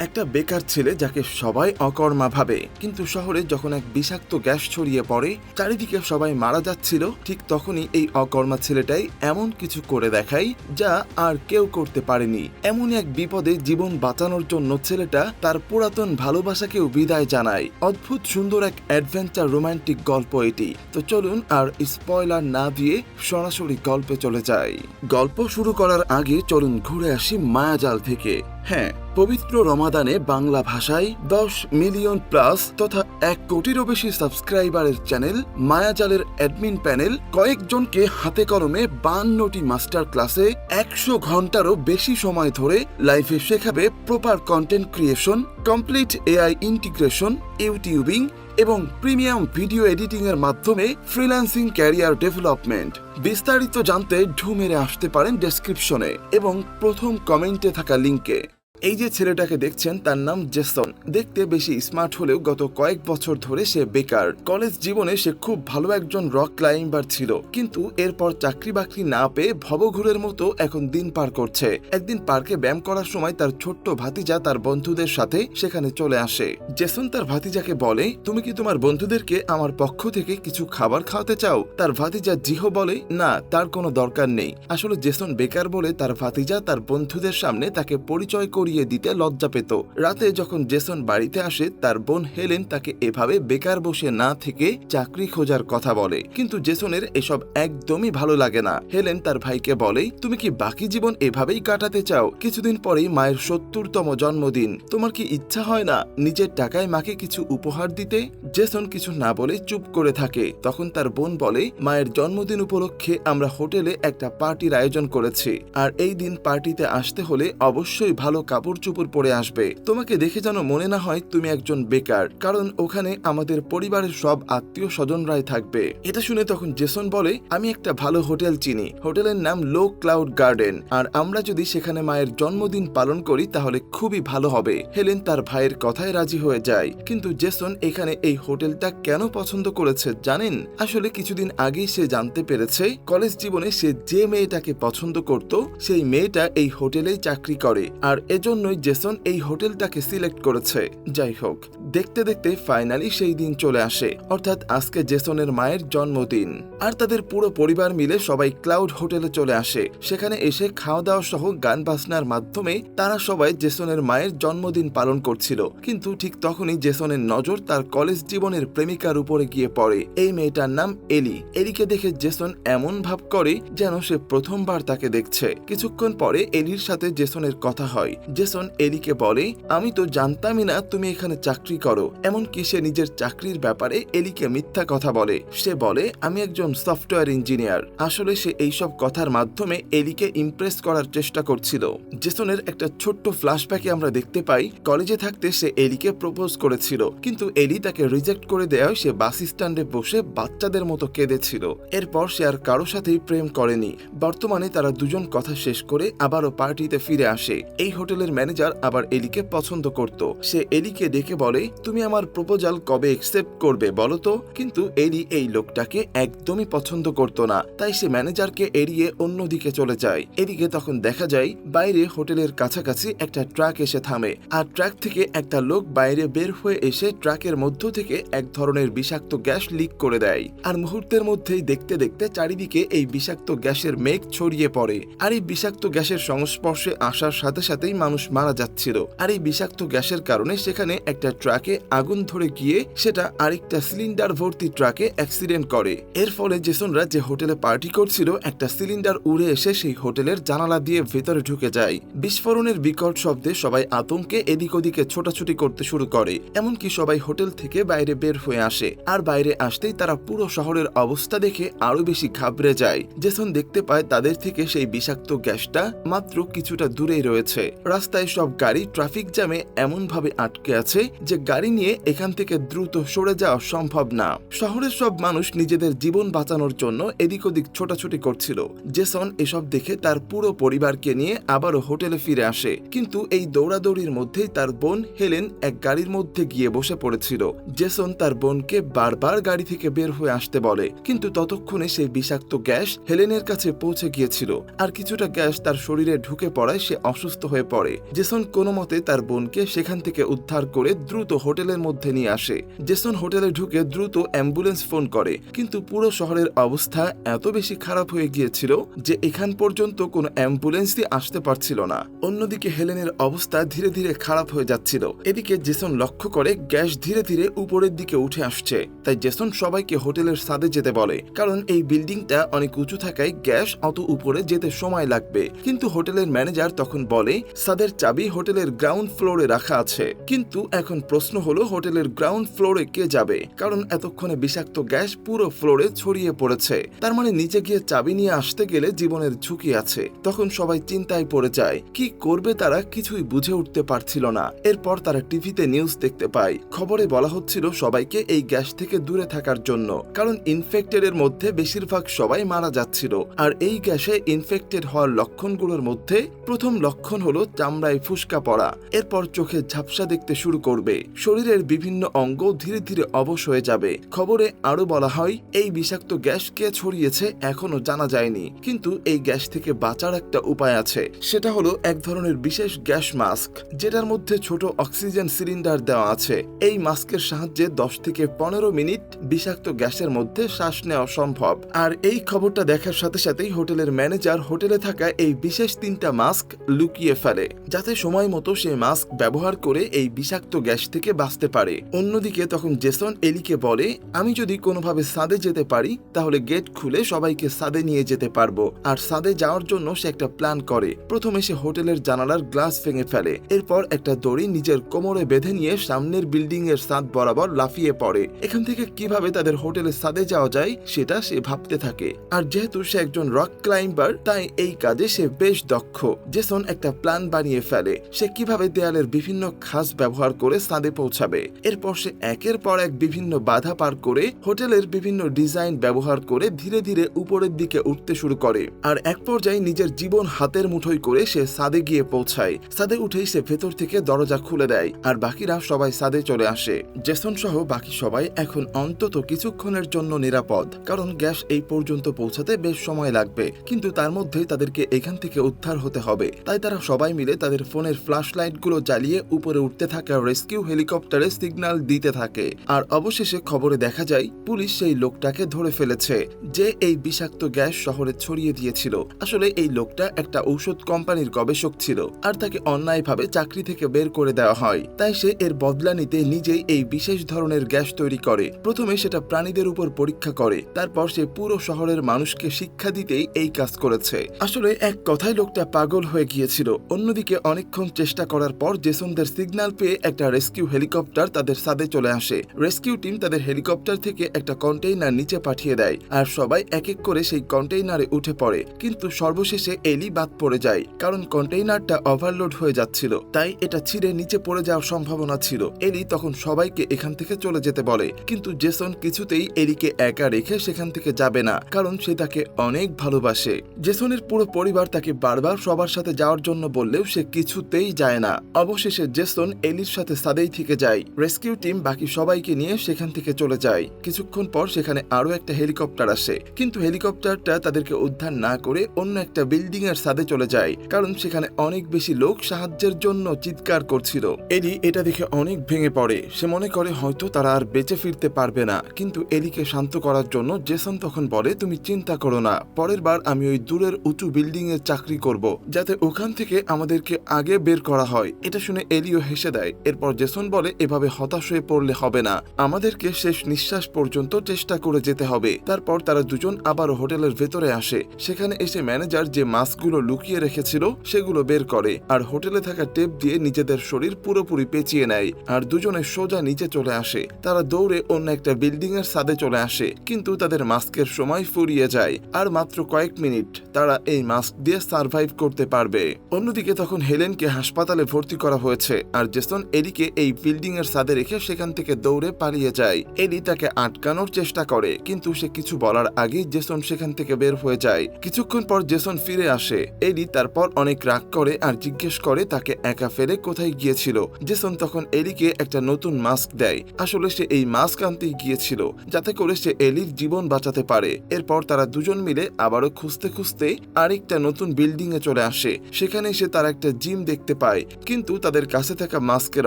একটা বেকার ছেলে যাকে সবাই অকর্মা ভাবে, কিন্তু শহরে যখন এক বিষাক্ত গ্যাস ছড়িয়ে পড়ে, চারিদিকে সবাই মারা যাচ্ছিল, ঠিক তখনই এই অকর্মা ছেলেটাই এমন কিছু করে দেখায় যা আর কেউ করতে পারেনি। এমন এক বিপদে জীবন বাঁচানোর জন্য ছেলেটা তার পুরাতন ভালোবাসাকেও বিদায় জানায়। অদ্ভুত সুন্দর এক অ্যাডভেঞ্চার রোমান্টিক গল্প এটি। তো চলুন আর স্পয়লার না দিয়ে সরাসরি গল্পে চলে যাই। গল্প শুরু করার আগে চলুন ঘুরে আসি মায়াজাল থেকে। হ্যাঁ পবিত্র রমাদানে বাংলা ভাষায় দশ মিলিয়ন প্লাস তথা এক কোটিরও বেশি সাবস্ক্রাইবারের চ্যানেল, মায়াজালের অ্যাডমিন প্যানেল, কয়েকজনকে হাতে কলমে বান্নটি মাস্টার ক্লাসে একশো ঘন্টারও বেশি সময় ধরে লাইফে শেখাবে proper content creation, complete AI integration, YouTubing এবং প্রিমিয়াম ভিডিও এডিটিং এর মাধ্যমে ফ্রিল্যান্সিং ক্যারিয়ার ডেভেলপমেন্ট। বিস্তারিত জানতে ঢু মেরে আসতে পারেন ডেসক্রিপশনে এবং প্রথম কমেন্টে থাকা লিংকে। এই যে ছেলেটাকে দেখছেন, তার নাম জেসন। দেখতে বেশি স্মার্ট হলেও গত কয়েক বছর ধরে সে বেকার। কলেজ জীবনে সে খুব ভালো একজন রক ক্লাইম্বার ছিল। কিন্তু এরপর চাকরি বাকরি না পেয়ে ভবঘুরের মতো এখন দিন পার করছে। একদিন পার্কে ব্যায়াম করার সময় তার ছোট্ট ভাতিজা তার বন্ধুদের সাথে সেখানে চলে আসে। জেসন তার ভাতিজাকে বলে, তুমি কি তোমার বন্ধুদেরকে আমার পক্ষ থেকে কিছু খাবার খাওয়াতে চাও? তার ভাতিজা জিহো বলে, না, তার কোনো দরকার নেই। আসলে জেসন বেকার বলে তার ভাতিজা তার বন্ধুদের সামনে তাকে পরিচয় করিয়ে দিতে লজ্জা পেত। রাতে যখন জেসন বাড়িতে আসে, তার বোন হেলেন তাকে এভাবে বেকার বসে না থেকে চাকরি খোঁজার কথা বলে। কিন্তু জেসনের এসব একদমই ভালো লাগে না। হেলেন তার ভাইকে বলে, তুমি কি বাকি জীবন এভাবেই কাটাতে চাও? কিছুদিন পরেই মায়ের সত্তরতম জন্মদিন। তোমার কি ইচ্ছা হয় না নিজের টাকায় মাকে কিছু উপহার দিতে? জেসন কিছু না বলে চুপ করে থাকে। তখন তার বোন বলে, মায়ের জন্মদিন উপলক্ষে আমরা হোটেলে একটা পার্টির আয়োজন করেছি। আর এই দিন পার্টিতে আসতে হলে অবশ্যই ভালো কাপড় চোপড় পরে আসবে। তোমাকে দেখে যেন মনে না হয় তুমি একজন বেকার, কারণ ওখানে আমাদের পরিবারের সব আত্মীয় স্বজনরাই থাকবে। এটা শুনে তখন জেসন বলে, আমি একটা ভালো হোটেল চিনি। হোটেলের নাম লো ক্লাউড গার্ডেন। আর আমরা যদি সেখানে মায়ের জন্মদিন পালন করি, তাহলে খুবই ভালো হবে। হেলেন তার ভাইয়ের কথায় রাজি হয়ে যায়। কিন্তু জেসন এখানে এই হোটেলটা কেন পছন্দ করেছে জানেন? আসলে কিছুদিন আগেই সে জানতে পেরেছে, কলেজ জীবনে সে যে মেয়েটাকে পছন্দ করত, সেই মেয়েটা এই হোটেলেই চাকরি করে। আর এজন্যই জেসন এই হোটেলটাকে সিলেক্ট করেছে। যাই হোক দেখতে দেখতে ফাইনালি সেই দিন চলে আসে। অর্থাৎ আজকে জেসনের মায়ের জন্মদিন। আর তাদের পুরো পরিবার মিলে সবাই ক্লাউড হোটেলে চলে আসে। সেখানে এসে খাওয়া দাওয়া সহ গান বাজনার মাধ্যমে তারা সবাই জেসনের মায়ের জন্মদিন পালন করছিল। কিন্তু ঠিক তখনই জেসনের নজর তার কলেজ জীবনের প্রেমিকার উপরে গিয়ে পড়ে। এই মেয়েটার নাম এলি। এলিকে দেখে জেসন এমন ভাব করে যেন সে প্রথমবার তাকে দেখছে। কিছুক্ষণ পরে এলির সাথে জেসনের কথা হয়। জেসন এলিকে বলে, আমি তো জানতামই না তুমি এখানে চাকরি করো, এমনকি সে নিজের চাকরির ব্যাপারে এলিকে মিথ্যা কথা বলে। সে বলে, আমি একজন সফটওয়্যার ইঞ্জিনিয়ার। আসলে সে এইসব কথার মাধ্যমে এলিকে ইমপ্রেস করার চেষ্টা করছিল। জেসনের একটা ছোট্ট ফ্ল্যাশব্যাকে আমরা দেখতে পাই, কলেজে থাকতে সে এলিকে প্রপোজ করেছিল, কিন্তু এলি তাকে রিজেক্ট করে দেওয়ায় সে বাস স্ট্যান্ডে বসে বাচ্চাদের মতো কেঁদেছিল। এরপর সে আর কারও সাথেই প্রেম করেনি। বর্তমানে তারা দুজন কথা শেষ করে আবারও পার্টিতে ফিরে আসে। এই হোটেলের ম্যানেজার আবার এলিকে পছন্দ করত। সে এলিকে ডেকে বলে তুমি আমার প্রপোজাল কবে একসেপ্ট করবে বলো তো? কিন্তু এলি এই লোকটাকে একদমই পছন্দ করত না, তাই সে ম্যানেজারকে এড়িয়ে অন্যদিকে চলে যায়। এদিকে তখন দেখা যায়, বাইরে হোটেলের কাছাকাছি একটা ট্রাক এসে থামে, আর ট্রাক থেকে একটা লোক বাইরে বের হয়ে এসে ট্রাকের মধ্য থেকে এক ধরনের বিষাক্ত গ্যাস লিক করে দেয়। আর মুহূর্তের মধ্যেই দেখতে দেখতে চারিদিকে এই বিষাক্ত গ্যাসের মেঘ ছড়িয়ে পড়ে, আর এই বিষাক্ত গ্যাসের সংস্পর্শে আসার সাথে সাথেই মানুষ মারা যাচ্ছিল। আর এই বিষাক্ত গ্যাসের কারণে সেখানে একটা ট্রাকে আগুন ধরে গিয়ে সেটা আরেকটা সিলিন্ডার ভর্তি ট্রাকে অ্যাক্সিডেন্ট করে। এর ফলে জেসনরা যে হোটেলে পার্টি করছিল, একটা সিলিন্ডার উড়ে এসে সেই হোটেলের জানালা দিয়ে ভেতরে ঢুকে যায়। বিস্ফোরণের বিকট শব্দে সবাই আতঙ্কে এদিক ওদিকে ছোটাছুটি করতে শুরু করে, এমনকি সবাই হোটেল থেকে বাইরে বের হয়ে আসে। আর বাইরে আসতেই তারা পুরো শহরের অবস্থা দেখে আরও বেশি ঘাবড়ে যায়। জেসন দেখতে পায় তাদের থেকে সেই বিষাক্ত গ্যাসটা মাত্র কিছুটা দূরেই রয়েছে। রাস্তায় সব গাড়ি ট্রাফিক জ্যামে এমন ভাবে আটকে আছে যে গাড়ি নিয়ে এখান থেকে দ্রুত সরে যাওয়া সম্ভব না। শহরের সব মানুষ নিজেদের জীবন বাঁচানোর জন্য এদিক ওদিক ছোটাছুটি করছিল। জেসন এসব দেখে তার পুরো পরিবারকে নিয়ে আবারও হোটেলে ফিরে আসে। কিন্তু এই দৌড়াদৌড়ির মধ্যেই তার বোন হেলেন এক গাড়ির মধ্যে গিয়ে বসে পড়েছিল। জেসন তার বোনকে বারবার গাড়ি থেকে বের হয়ে আসতে বলে। কিন্তু ততক্ষণে সেই বিষাক্ত গ্যাস হেলেনের কাছে পৌঁছে গিয়েছিল। আর কিছুটা গ্যাস তার শরীরে ঢুকে পড়ায় সে অসুস্থ হয়ে পড়ে। জেসন কোনো মতে তার বোনকে সেখান থেকে উদ্ধার করে দ্রুত হোটেলের মধ্যে নিয়ে আসে। জেসন হোটেলে ঢুকে দ্রুত অ্যাম্বুলেন্স ফোন করে, কিন্তু পুরো শহরের অবস্থা এত বেশি খারাপ হয়ে গিয়েছিল যে এখান পর্যন্ত কোনো অ্যাম্বুলেন্সই আসতে পারছিল না। অন্যদিকে হেলেনের অবস্থা ধীরে ধীরে খারাপ হয়ে যাচ্ছিল। এদিকে জেসন লক্ষ্য করে গ্যাস ধীরে ধীরে উপরের দিকে উঠে আসছে। তাই জেসন সবাইকে হোটেলের সাদে যেতে বলে, কারণ এই বিল্ডিংটা অনেক উঁচু থাকায় গ্যাস অত উপরে যেতে সময় লাগবে। কিন্তু হোটেলের ম্যানেজার তখন বলে, সাদের চাবি হোটেলের গ্রাউন্ড ফ্লোরে রাখা আছে। কিন্তু এখন প্রশ্ন হলো হোটেলের গ্রাউন্ড ফ্লোরে কে যাবে? কারণ এতক্ষণে বিষাক্ত গ্যাস পুরো ফ্লোরে ছড়িয়ে পড়েছে। তার মানে নিচে গিয়ে চাবি নিয়ে আসতে গেলে জীবনের ঝুঁকি আছে। তখন সবাই চিন্তায় পড়ে যায়, কি করবে তারা কিছুই বুঝে উঠতে পারছিল না। এরপর তারা টিভিতে নিউজ দেখতে পায়। খবরে বলা হচ্ছিল সবাইকে এই গ্যাস থেকে দূরে থাকার জন্য। কারণ ইনফেক্টেড এর মধ্যে বেশিরভাগ সবাই মারা যাচ্ছিল। আর এই গ্যাসে ইনফেক্টেড হওয়ার লক্ষণগুলোর মধ্যে প্রথম লক্ষণ হলো চামড়ায় ফুসকা পড়া। এরপর চোখে ঝাপসা দেখতে শুরু করবে। শরীরের বিভিন্ন অঙ্গ ধীরে ধীরে অবশ হয়ে যাবে। খবরে আরও বলা হয়, এই বিষাক্ত গ্যাস কে ছড়িয়েছে এখনও জানা যায়নি। কিন্তু এই গ্যাস থেকে বাঁচার একটা উপায় আছে। সেটা হলো এক ধরনের বিশেষ গ্যাস মাস্ক, যেটার মধ্যে ছোট অক্সিজেন সিলিন্ডার দেওয়া আছে। এই মাস্কের সাহায্যে দশ থেকে পনেরো মিনিট বিষাক্ত গ্যাসের মধ্যে শ্বাস নেওয়া সম্ভব। আর এই খবরটা দেখার সাথে সাথেই হোটেলের ম্যানেজার হোটেলে থাকা এই বিশেষ তিনটা মাস্ক লুকিয়ে ফেলে, যাতে সময় মতো সে মাস্ক ব্যবহার করে এই বিষাক্ত গ্যাস থেকে বাঁচতে পারে। অন্যদিকে তখন জেসন এলিকে বলে, আমি যদি কোনোভাবে সাদে যেতে পারি, তাহলে গেট খুলে সবাইকে সাদে নিয়ে যেতে পারব। আর সাদে যাওয়ার জন্য সে একটা প্ল্যান করে। প্রথমে সে হোটেলের জানালার গ্লাস ভেঙে ফেলে। এরপর একটা দড়ি নিজের কোমরে বেঁধে নিয়ে সামনের বিল্ডিং এর সাদ বরাবর লাফিয়ে পড়ে। এখান থেকে কীভাবে তাদের হোটেলের সাদে যাওয়া যায়, সেটা সে ভাবতে থাকে। আর যেহেতু সে একজন রক ক্লাইম্বার, তাই এই কাজে সে বেশ দক্ষ। জেসন একটা প্ল্যান বানিয়ে ফেলে। সে কীভাবে দেয়ালের বিভিন্ন খাস ব্যবহার করে সাদে পৌঁছাবে। এরপর সে একের পর এক বিভিন্ন বাধা পার করে হোটেলের বিভিন্ন ডিজাইন ব্যবহার করে ধীরে ধীরে উপরের দিকে উঠতে শুরু করে। আর এক পর্যায়ে নিজের জীবন হাতের মুঠোয় করে সে সাদে গিয়ে পৌঁছায়। সাদে উঠেই সে ভেতর থেকে দরজা খুলে দেয় আর বাকিরা সবাই সাদে চলে আসে। জেসন সহ বাকি সবাই এখন অন্তত কিছুক্ষণের জন্য নিরাপদ, কারণ গ্যাস এই পর্যন্ত পৌঁছাতে বেশ সময় লাগবে। কিন্তু তার মধ্যেই তাদেরকে এখান থেকে উদ্ধার হতে হবে। তাই তারা সবাই মিলে তাদের ফোনের ফ্ল্যাশ লাইটগুলো জ্বালিয়ে উপরে উঠতে থাকা রেস্কিউ হেলিকপ্টারে সিগন্যাল দিতে থাকে। আর অবশেষে খবরে দেখা যায়, পুলিশ সেই লোকটাকে ধরে ফেলেছে, যে এই বিষাক্ত গ্যাস শহরে ছড়িয়ে দিয়েছিল। আসলে এই লোকটা একটা ঔষধ কোম্পানির গবেষক ছিল, আর তাকে অন্যায়ভাবে চাকরি থেকে বের করে দেওয়া হয়। তাই সে এর বদলা নিতে নিজেই এই বিশেষ ধরনের গ্যাস তৈরি করে। প্রথমে সেটা প্রাণীদের উপর পরীক্ষা করে, তারপর সে পুরো শহরের মানুষকে শিক্ষা দিতেই এই কাজ করেছে। আসলে এক কথায় লোকটা পাগল হয়ে গিয়েছিল। অন্যদিকে অনেকক্ষণ চেষ্টা করার পর জেসনদের সিগন্যাল পেয়ে একটা রেস্কিউ হেলিকপ্টার তাদের সাদে চলে আসে। রেস্কিউ টিম তাদের হেলিকপ্টার থেকে একটা কন্টেইনার নিচে পাঠিয়ে দেয় আর সবাই এক এক করে সেই কন্টেইনারে উঠে পড়ে। কিন্তু সর্বশেষে এলি বাদ পড়ে যায়, কারণ কন্টেইনারটা ওভারলোড হয়ে যাচ্ছিল। তাই এটা ছিঁড়ে নিচে পড়ে যাওয়ার সম্ভাবনা ছিল। এলি তখন সবাইকে এখান থেকে চলে যেতে বলে। কিন্তু জেসন কিছুতেই এলিকে একা রেখে সেখান থেকে যাবে না, কারণ সে তাকে অনেক ভালোবাসে। জেসনের পুরো পরিবার তাকে বারবার সবার সাথে যাওয়ার জন্য বললেও সে কিছুতেই যায় না। অবশেষে জেসন এলির সাথে সাদেই থেকে যায়। রেস্কিউ টিম বাকি সবাইকে নিয়ে সেখান থেকে চলে যায়। কিছুক্ষণ পর সেখানে আরও একটা হেলিকপ্টার আসে। কিন্তু হেলিকপ্টারটা তাদেরকে উদ্ধার না করে অন্য একটা বিল্ডিং এর সাদে চলে যায়। কারণ সেখানে অনেক বেশি লোক সাহায্যের জন্য চিৎকার করছিল। এলি এটা দেখে অনেক ভেঙে পড়ে। সে মনে করে হয়তো তারা আর বেঁচে ফিরতে পারবে না। কিন্তু এলিকে শান্ত করার জন্য জেসন তখন বলে, তুমি চিন্তা করো না। পরের বার আমি ওই দূরের উঁচু বিল্ডিং এর চাকরি করব। যাতে ওখান থেকে আমাদেরকে আগে বের করা হয়। এটা শুনে এলিও হেসে দেয়। এরপর জেসন বলে, এভাবে হতাশ হয়ে পড়লে হবে না। আমাদেরকে শেষ নিঃশ্বাস পর্যন্ত চেষ্টা করে যেতে হবে। তারপর তারা দুজন আবারও হোটেলের ভেতরে আসে। সেখানে এসে ম্যানেজার যে মাস্কগুলো লুকিয়ে রেখেছিল, সেগুলো বের করে আর হোটেলে থাকা টেপ দিয়ে নিজেদের শরীর পুরোপুরি পেঁচিয়ে নেয় আর দুজনে সোজা নিচে চলে আসে। তারা দৌড়ে অন্য একটা বিল্ডিং এর সাদে চলে আসে, কিন্তু তাদের মাস্কের সময় ফুরিয়ে যায় আর মাত্র কয়েক মিনিট তারা এই মাস্ক দিয়ে সার্ভাইভ করতে পারবে। অন্যদিকে তখন হেলেনকে হাসপাতালে ভর্তি করা হয়েছে আর জেসন এরিকে এই বিল্ডিং এর সাদে রেখে সেখান থেকে দৌড়ে পালিয়ে যায়। এলি তাকে আটকানোর চেষ্টা করে, কিন্তু সে কিছু বলার আগেই জেসন সেখান থেকে বের হয়ে যায়। কিছুক্ষণ পর জেসন ফিরে আসে। এলি তারপর অনেক রাগ করে আর জিজ্ঞেস করে তাকে একা ফেলে কোথায় গিয়েছিল। জেসন তখন এলিকে একটা নতুন মাস্ক দেয়। আসলে সে এই মাস্ক আনতেই গিয়েছিল, যাতে করে সে এলির জীবন বাঁচাতে পারে। এরপর তারা দুজন মিলে আবারও খুঁজতে খুঁজতে আরেকটা নতুন বিল্ডিং এ চলে আসে। সেখানে সে তার একটা জিম দেখতে পায়, কিন্তু তাদের কাছে থাকা মাস্কের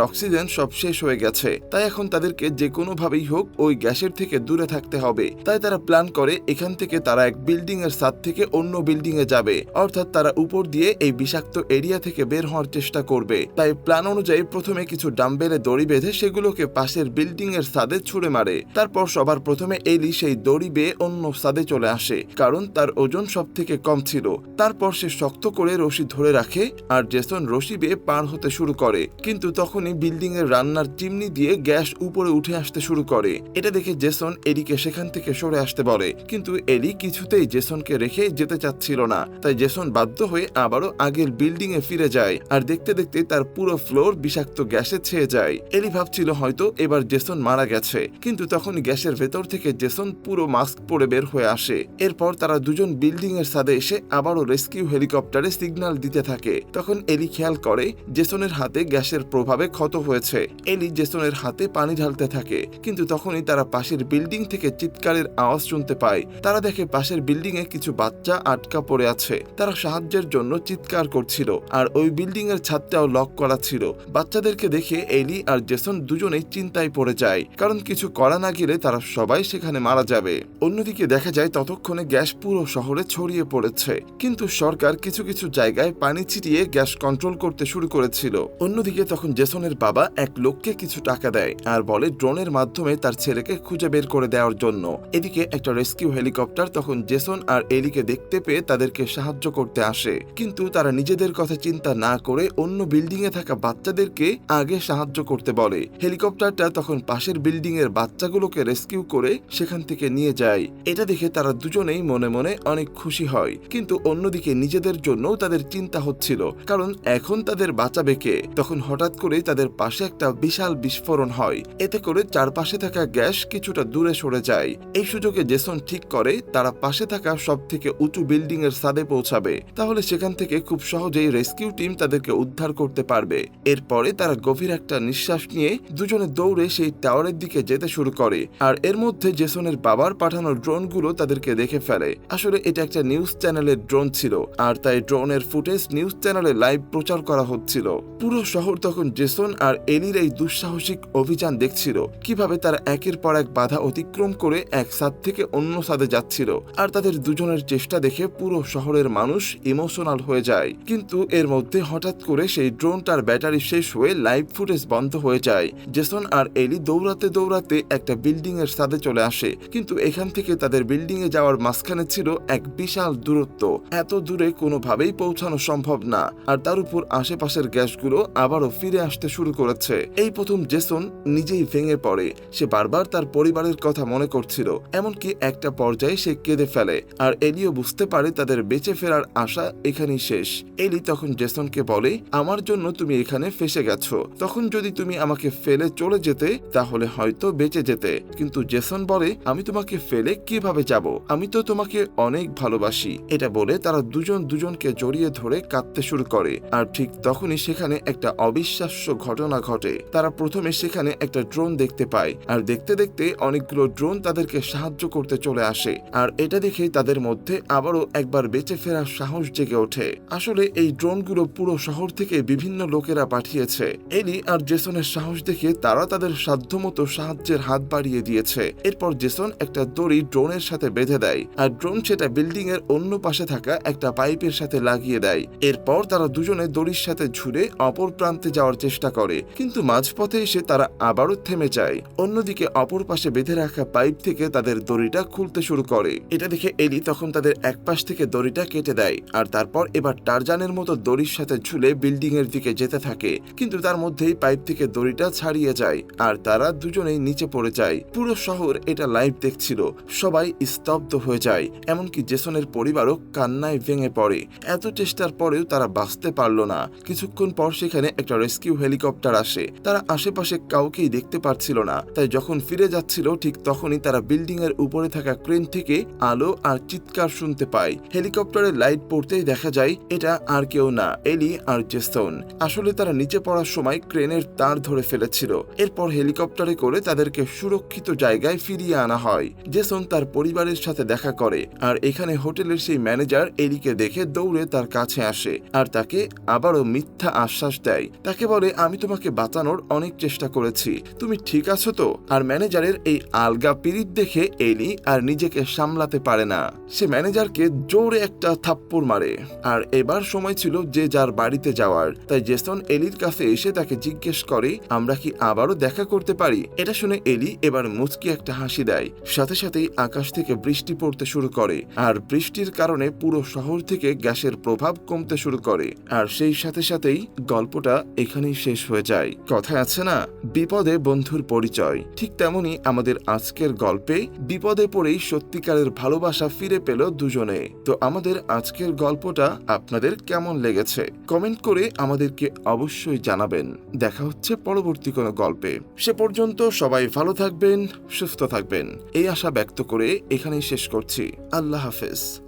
অক্সিজেন সব শেষ হয়ে গেছে। তাই এখন তাদেরকে যে কোনোভাবেই হোক ওই গ্যাসের থেকে দূরে থাকতে হবে। তাই তারা প্ল্যান করে এখান থেকে তারা এক বিল্ডিং এর ছাদ থেকে অন্য বিল্ডিং এ যাবে। অর্থাৎ তারা উপর দিয়ে এই বিষাক্ত এরিয়া থেকে বের হওয়ার চেষ্টা করবে। তাই প্ল্যান অনুযায়ী প্রথমে কিছু ডাম্বেলে দড়ি বেঁধে সেগুলোকে পাশের বিল্ডিং এর ছাদে ছুড়ে মারে। তারপর সবার প্রথমে এলি সেই দড়ি বেয়ে অন্য ছাদে চলে আসে, কারণ তার ওজন সব থেকে কম ছিল। তারপর সে শক্ত করে রশি ধরে রাখে, আর জেসন রশি বেয়ে পার হতে শুরু করে। কিন্তু তখনই বিল্ডিং এর রান্নার চিমনি দিয়ে গ্যাস উপরে উঠে আসতে শুরু করে। এটা দেখে জেসন এলিকে সেখান থেকে সরে আসতে বলে। কিন্তু এলি কিছুতেই জেসনকে রেখে যেতে চাচ্ছিল না। তাই জেসন বাধ্য হয়ে আবারও আগের বিল্ডিং এ ফিরে যায় আর দেখতে দেখতে তার পুরো ফ্লোর বিষাক্ত গ্যাসে ছেয়ে যায়। এলি ভাবছিল হয়তো এবার জেসন মারা গেছে। কিন্তু তখন গ্যাসের ভেতর থেকে জেসন পুরো মাস্ক পরে বের হয়ে আসে। এরপর তারা দুজন বিল্ডিং এর সাদে এসে আবারও রেস্কিউ হেলিকপ্টারে সিগন্যাল দিতে থাকে। তখন এলি খেয়াল করে জেসনের হাতে গ্যাসের প্রভাবে ক্ষত হয়েছে। এলি জেসনের হাতে পানি ঢালতে থাকে, কিন্তু তখনই তারা পাশের বিল্ডিং থেকে চিৎকারের আওয়াজ শুনতে পায়। তারা দেখে পাশের বিল্ডিং এ কিছু বাচ্চা আটকা পড়ে আছে। তারা সাহায্যের জন্য চিৎকার করছিল, আর ওই বিল্ডিং এর ছাদটাও লক করা ছিল। বাচ্চাদেরকে দেখে এলি আর জেসন দুজনেই চিন্তায় পড়ে যায়, কারণ কিছু করা না গেলে তারা সবাই সেখানে মারা যাবে। অন্যদিকে দেখা যায় ততক্ষণে গ্যাস পুরো শহরে ছড়িয়ে পড়েছে, কিন্তু সরকার কিছু কিছু জায়গায় পানি ছিটিয়ে গ্যাস কন্ট্রোল করতে শুরু করেছিল। অন্যদিকে তখন জেসনের বাবা এক লোককে কিছু টাকা দেয় আর বলে ড্রোনের মাধ্যমে তার ছেলেকে খুঁজে বের করে দেওয়ার জন্য। এদিকে একটা রেস্কিউ হেলিকপ্টার তখন জেসন আর এলিকে দেখতে পেয়ে তাদেরকে সাহায্য করতে আসে। কিন্তু তারা নিজেদের কথা চিন্তা না করে অন্য বিল্ডিং এ থাকা বাচ্চাদেরকে আগে সাহায্য করতে বলে। হেলিকপ্টারটা তখন পাশের বিল্ডিং এর বাচ্চাগুলোকে রেস্কিউ করে সেখান থেকে নিয়ে যায়। এটা দেখে তারা দুজনেই মনে মনে অনেক খুশি হয়। কিন্তু অন্যদিকে নিজেদের জন্যও তাদের চিন্তা হচ্ছিল, কারণ এখন তাদের বাঁচাবে কে? তখন হঠাৎ করে তাদের পাশে একটা বিশাল বিস্ফোরণ হয়। এতে করে চারপাশে থাকা গ্যাস কিছুটা দূরে সরে যায়। এই সুযোগে জেসন ঠিক করে তারা পাশে থাকা সব থেকে উঁচু বিল্ডিং এর সাদে পৌঁছাবে। তাহলে সেখান থেকে খুব সহজেই রেস্কিউ টিম তাদেরকে উদ্ধার করতে পারবে। এরপরে তারা গভীর একটা নিঃশ্বাস নিয়ে দুজনে দৌড়ে সেই টাওয়ারের দিকে যেতে শুরু করে। আর এর মধ্যে জেসনের বাবার পাঠানো ড্রোনগুলো তাদেরকে দেখে ফেলে। আসলে এটা একটা নিউজ চ্যানেলের ড্রোন ছিল। আর তাই ড্রোনের ফুটেজ নিউজ চ্যানেলে লাইভ প্রচার করা হচ্ছিল। পুরো শহর তখন জেসন আর এলির এই দুঃসাহসিক অভিযান দেখছিল। কীভাবে তারা একের পর এক বাধা অতিক্রম করে এক সাদ থেকে অন্য সাদে যাচ্ছিল। আর তাদের দুজনের চেষ্টা দেখে পুরো শহরের মানুষ ইমোশনাল হয়ে যায়। কিন্তু এর মধ্যে হঠাৎ করে সেই ড্রোনটার ব্যাটারি শেষ হয়ে লাইভ ফুটেজ বন্ধ হয়ে যায়। জেসন আর এলি দৌড়াতে দৌড়াতে একটা বিল্ডিং এর সাদে চলে আসে। কিন্তু এখান থেকে তাদের বিল্ডিং এ যাওয়ার মাঝখানে ছিল এক বিশাল দূরত্ব। এত দূরে কোনোভাবেই পৌঁছানো সম্ভব না। আর তার উপর আশেপাশের গ্যাসগুলো আবারও ফিরে আসতে শুরু করেছে। এই প্রথম জেসন নিজেই ভেঙে পড়ে। সে বারবার তার পরিবারের কথা মনে করছিল, এমনকি একটা পর্যায়ে সে কেঁদে ফেলে। আর এলিও বুঝতে পারে তাদের বেঁচে ফেরার আশা এখানেই শেষ। এলি তখন জেসনকে বলে, আমার জন্য তুমি এখানে ফেসে গেছো। তখন যদি তুমি আমাকে ফেলে চলে যেতে, তাহলে হয়তো বেঁচে যেতে। কিন্তু জেসন বলে, আমি তোমাকে ফেলে কীভাবে যাব? আমি তো তোমাকে অনেক ভালোবাসি। এটা বলে তারা দুজন দুজনকে জড়িয়ে ধরে কাঁদতে শুরু করে। আর ঠিক তখনই সেখানে একটা অবিশ্বাস্য ঘটনা ঘটে। তারা প্রথমে সেখানে একটা ড্রোন দেখতে পায়, আর দেখতে দেখতে অনেকগুলো ড্রোন তাদেরকে সাহায্য করতে চলে আসে, আর এটা দেখে তাদের মধ্যে আবারও একবার বেঁচে ফেরার সাহস জেগে ওঠে। আসলে এই ড্রোনগুলো পুরো শহর থেকে বিভিন্ন লোকেরা পাঠিয়েছে। এলি আর জেসনের সাহস দেখে তারা তাদের সাধ্যমতো সাহায্যের হাত বাড়িয়ে দিয়েছে। এরপর জেসন একটা দড়ি ড্রোনের সাথে বেঁধে দেয়, আর ড্রোন সেটা বিল্ডিং এর অন্য পাশে থাকা একটা পাইপের সাথে লাগিয়ে দেয়। এরপর তারা দুজনে দড়ির সাথে ঝুলে অপর প্রান্তে যাওয়ার চেষ্টা করে, কিন্তু মাঝপথে এসে তারা আবারও থেমে যায়। অন্যদিকে অপর পাশে বেঁধে রাখা পাইপ থেকে তাদের দড়িটা খুলতে শুরু করে। এটা দেখে এলি তখন তাদের এক পাশ থেকে দড়িটা কেটে দেয় আর তারপর এবার টারজানের মতো দড়ির সাথে ঝুলে বিল্ডিং এর দিকে যেতে থাকে। কিন্তু তার মধ্যেই পাইপ থেকে দড়িটা ছাড়িয়ে যায় আর তারা দুজনেই নিচে পড়ে যায়। পুরো শহর এটা লাইভ দেখছিল। সবাই স্তব্ধ হয়ে যায়। এমনকি জেসনের পরিবারও কান্নায় ভেঙে পড়ে। এত চেষ্টার পরেও তারা বাঁচতে পারল না। কিছুক্ষণ পর সেখানে একটা রেস্কিউ হেলিকপ্টার আসে। তারা আশেপাশে কাউকেই দেখতে পারছিল না। তাই যখন ফিরে যাচ্ছিল, ঠিক তখনই তারা বিল্ডিং এর উপরে থাকা ক্রেন থেকে আলো আর চিৎকার শুনতে পায়। হেলিকপ্টারের লাইট পড়তেই দেখা যায়, এটা আর কেউ না, এলি আর জেসন। আসলে তারা নিচে পড়ার সময় ক্রেনের তার ধরে ফেলেছিল। এরপর হেলিকপ্টারে করে তাদেরকে সুরক্ষিত জায়গায় ফিরিয়ে আনা হয়। জেসন তার পরিবারের সাথে দেখা করে, আর এখানে হোটেলের সেই ম্যানেজার এলিকে দেখে দৌড়ে তার কাছে আসে, আর তাকে আবারও মিথ্যা আশ্বাস দেয়। তাকে বলে, আমি তোমাকে বাঁচানোর অনেক চেষ্টা করেছি। তুমি ঠিক আছো তো? আর ম্যানেজারের এই আলগা পিরিত দেখে এলি আর নিজেকে সামলাতে পারে না। সে ম্যানেজারকে জোরে একটা থাপ্পড় মারে। আর এবার সময় ছিল যে যার বাড়িতে যাওয়ার। তাই জেসন এলির কাছে এসে তাকে জিজ্ঞেস করে, আমরা কি আবারও দেখা করতে পারি? এটা শুনে এলি এবার মুচকি একটা হাসি দেয়। সাথে সাথেই আকাশ থেকে বৃষ্টি পড়তে শুরু করে। আর বৃষ্টির কারণে পুরো শহর থেকে গ্যাসের প্রভাব কমতে শুরু করে। আর সেই সাথে সাথেই গল্পটা এখানেই শেষ হয়ে যায়। কথা আছে না, বিপদে বন্ধুর পরিচয়। ঠিক তেমনি আমাদের আজকের গল্পে বিপদে পড়েই সত্যিকারের ভালোবাসা ফিরে পেল দুজনে। তো আমাদের আজকের গল্পটা আপনাদের কেমন লেগেছে? কমেন্ট করে আমাদেরকে অবশ্যই জানাবেন। দেখা হচ্ছে পরবর্তী কোনো গল্পে। সে পর্যন্ত সবাই ভালো থাকবেন, সুস্থ থাকবেন। এই আশা ব্যক্ত করে এখানেই শেষ করছি। আল্লাহ হাফেজ।